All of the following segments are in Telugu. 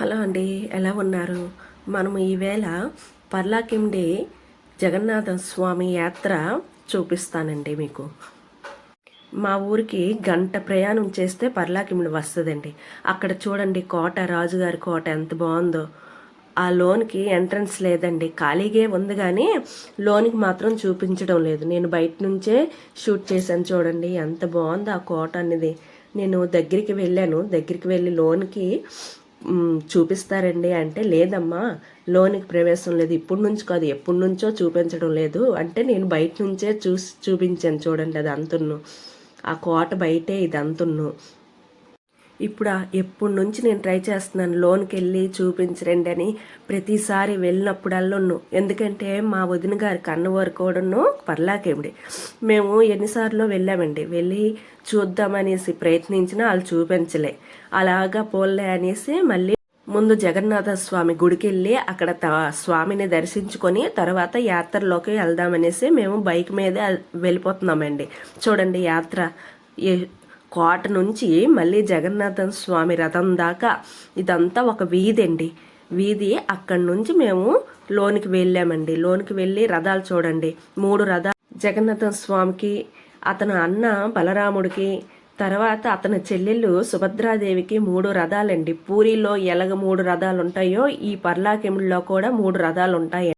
హలో అండి ఎలా ఉన్నారు? మనం ఈవేళ పర్లాకిండి జగన్నాథ స్వామి యాత్ర చూపిస్తానండి మీకు. మా ఊరికి గంట ప్రయాణం చేస్తే పర్లాకిమిడి వస్తుందండి. అక్కడ చూడండి కోట రాజుగారి కోట ఎంత బాగుందో. ఆ లోన్కి ఎంట్రన్స్ లేదండి ఖాళీగే ఉంది కానీ లోన్కి మాత్రం చూపించడం లేదు. నేను బయట నుంచే షూట్ చేశాను చూడండి ఎంత బాగుందో ఆ కోట అనేది. నేను దగ్గరికి వెళ్ళాను దగ్గరికి వెళ్ళి లోన్కి చూపిస్తారండి అంటే లేదమ్మా లోనికి ప్రవేశం లేదు. ఇప్పటి నుంచి కాదు ఎప్పటి నుంచో చూపించడం లేదు. అంటే నేను బయట నుంచే చూసి చూపించాను చూడండి అది అంతున్ను. ఆ కోట బయటే ఇది అంతున్ను. ఇప్పుడు ఎప్పటి నుంచి నేను ట్రై చేస్తున్నాను లోన్కి వెళ్ళి చూపించరండి అని ప్రతిసారి వెళ్ళినప్పుడల్లోను. ఎందుకంటే మా వదిన గారి కన్నవారు కూడాను పర్లాకేమిడి మేము ఎన్నిసార్లు వెళ్ళామండి. వెళ్ళి చూద్దామనేసి ప్రయత్నించినా వాళ్ళు చూపించలే. అలాగా పోలే అనేసి మళ్ళీ ముందు జగన్నాథ స్వామి గుడికి వెళ్ళి అక్కడ త స్వామిని దర్శించుకొని తర్వాత యాత్రలోకి వెళ్దామనేసి మేము బైక్ మీదే వెళ్ళిపోతున్నామండి. చూడండి యాత్ర ఏ- కోట నుంచి మళ్ళీ జగన్నాథ స్వామి రథం దాకా ఇదంతా ఒక వీధి అండి. వీధి అక్కడి నుంచి మేము లోనికి వెళ్ళామండి. లోనికి వెళ్ళి రథాలు చూడండి. మూడు రథాలు. జగన్నాథ స్వామికి అతను అన్న బలరాముడికి తర్వాత అతని చెల్లెళ్ళు సుభద్రాదేవికి మూడు రథాలండి. పూరిలో ఎలాగ మూడు రథాలు ఉంటాయో ఈ పర్లాకెముల్లో కూడా మూడు రథాలు ఉంటాయి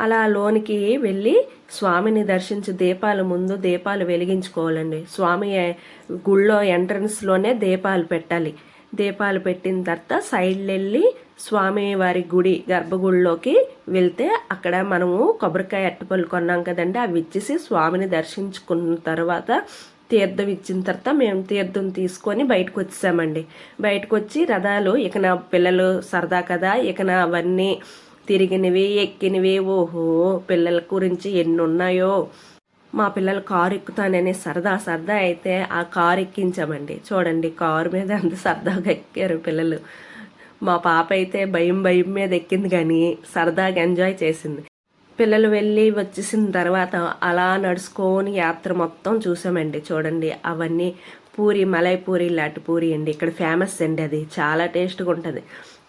అలా లోనికి వెళ్ళి స్వామిని దర్శించి దీపాలు ముందు దీపాలు వెలిగించుకోవాలండి. స్వామి గుళ్ళో ఎంట్రన్స్లోనే దీపాలు పెట్టాలి. దీపాలు పెట్టిన తర్వాత సైడ్ వెళ్ళి స్వామి వారి గుడి గర్భగుడిలోకి వెళ్తే అక్కడ మనము కొబ్బరికాయ అట్టుపళ్ళు కొన్నాం కదండి. అవి ఇచ్చేసి స్వామిని దర్శించుకున్న తర్వాత తీర్థం ఇచ్చిన తర్వాత మేము తీర్థం తీసుకొని బయటకు వచ్చామండి. బయటకు వచ్చి రథాలు ఇక నా పిల్లలు సరదా కదా ఇక నా అవన్నీ తిరిగినవి ఎక్కినవి. ఓహో పిల్లల గురించి ఎన్ని ఉన్నాయో మా పిల్లలు కారు ఎక్కుతానని సరదా సరదా అయితే ఆ కారు ఎక్కించామండి చూడండి కారు మీద అంత సరదాగా ఎక్కారు పిల్లలు. మా పాప అయితే భయం భయం మీద ఎక్కింది కానీ సరదాగా ఎంజాయ్ చేసింది. పిల్లలు వెళ్ళి వచ్చేసిన తర్వాత అలా నడుచుకొని యాత్ర మొత్తం చూసామండి. చూడండి అవన్నీ పూరి మలై పూరి లాంటి పూరి అండి. ఇక్కడ ఫేమస్ అండి అది. చాలా టేస్ట్గా ఉంటుంది.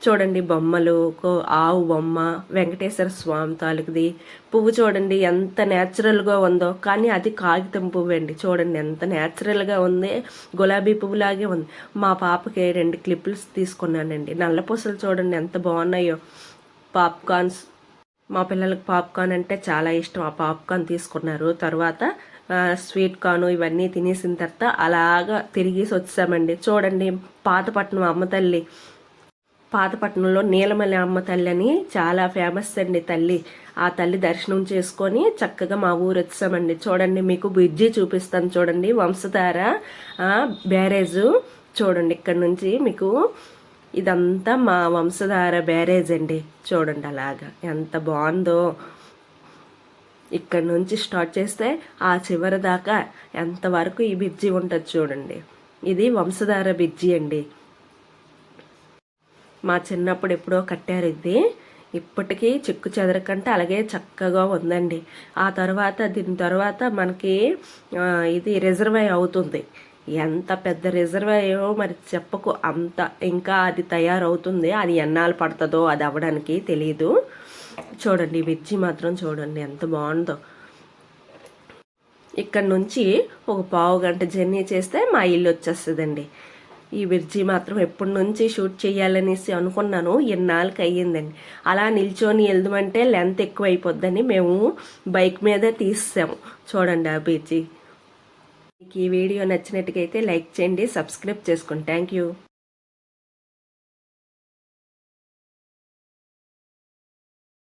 చూడండి బొమ్మలు కో- ఆవు బొమ్మ వెంకటేశ్వర స్వామి తాలూకుది. పువ్వు చూడండి ఎంత న్యాచురల్గా ఉందో. కానీ అది కాగితం పువ్వు అండి. చూడండి ఎంత న్యాచురల్గా ఉంది. గులాబీ పువ్వులాగే ఉంది. మా పాపకి రెండు క్లిప్పులు తీసుకున్నానండి. నల్ల పూసలు చూడండి ఎంత బాగున్నాయో. పాప్కార్న్స్ మా పిల్లలకు పాప్కార్న్ అంటే చాలా ఇష్టం. ఆ పాప్కార్న్ తీసుకున్నారు. తర్వాత స్వీట్ కార్న్ ఇవన్నీ తినేసిన తర్వాత అలాగా తిరిగేసి వచ్చామండి. చూడండి పాతపట్నం అమ్మ తల్లి పాతపట్నంలో నీలమల్లి అమ్మ తల్లి అని చాలా ఫేమస్ అండి తల్లి. ఆ తల్లి దర్శనం చేసుకొని చక్కగా మా ఊరు వచ్చామండి. చూడండి మీకు బ్రిడ్జి చూపిస్తాను చూడండి. వంశధార బ్యారేజ్ చూడండి ఇక్కడ నుంచి మీకు ఇదంతా మా వంశధార బ్యారేజ్ అండి. చూడండి అలాగా ఎంత బాగుందో. ఇక్కడ నుంచి స్టార్ట్ చేస్తే ఆ చివరి దాకా ఎంతవరకు ఈ బ్రిడ్జి ఉంటుంది చూడండి. ఇది వంశధార బ్రిడ్జి అండి. మా చిన్నప్పుడు ఎప్పుడో కట్టారు ఇది. ఇప్పటికీ చెక్కు చెదరకంటే అలాగే చక్కగా ఉందండి. ఆ తర్వాత దీని తర్వాత మనకి ఇది రిజర్వాయర్ అవుతుంది. ఎంత పెద్ద రిజర్వాయో మరి చెప్పకు. అంత ఇంకా అది తయారవుతుంది. అది ఎన్నాళ్ళు పడుతుందో అది అవ్వడానికి తెలియదు చూడండి వెజ్జి మాత్రం చూడండి ఎంత బాగుందో. ఇక్కడ నుంచి ఒక పావు గంట జర్నీ చేస్తే మా ఇల్లు వచ్చేస్తుందండి. ఈ బిర్జీ మాత్రం ఎప్పటి నుంచి షూట్ చేయాలనేసి అనుకున్నాను. ఎన్నాళ్ళకి అయ్యిందండి అలా నిల్చొని వెళ్దామంటే లెంత్ ఎక్కువ అయిపోద్దని మేము బైక్ మీదే తీసాము. చూడండి ఆ బిర్జీ మీకు ఈ వీడియో నచ్చినట్టుగైతే లైక్ చేయండి సబ్స్క్రైబ్ చేసుకోండి థ్యాంక్ యూ.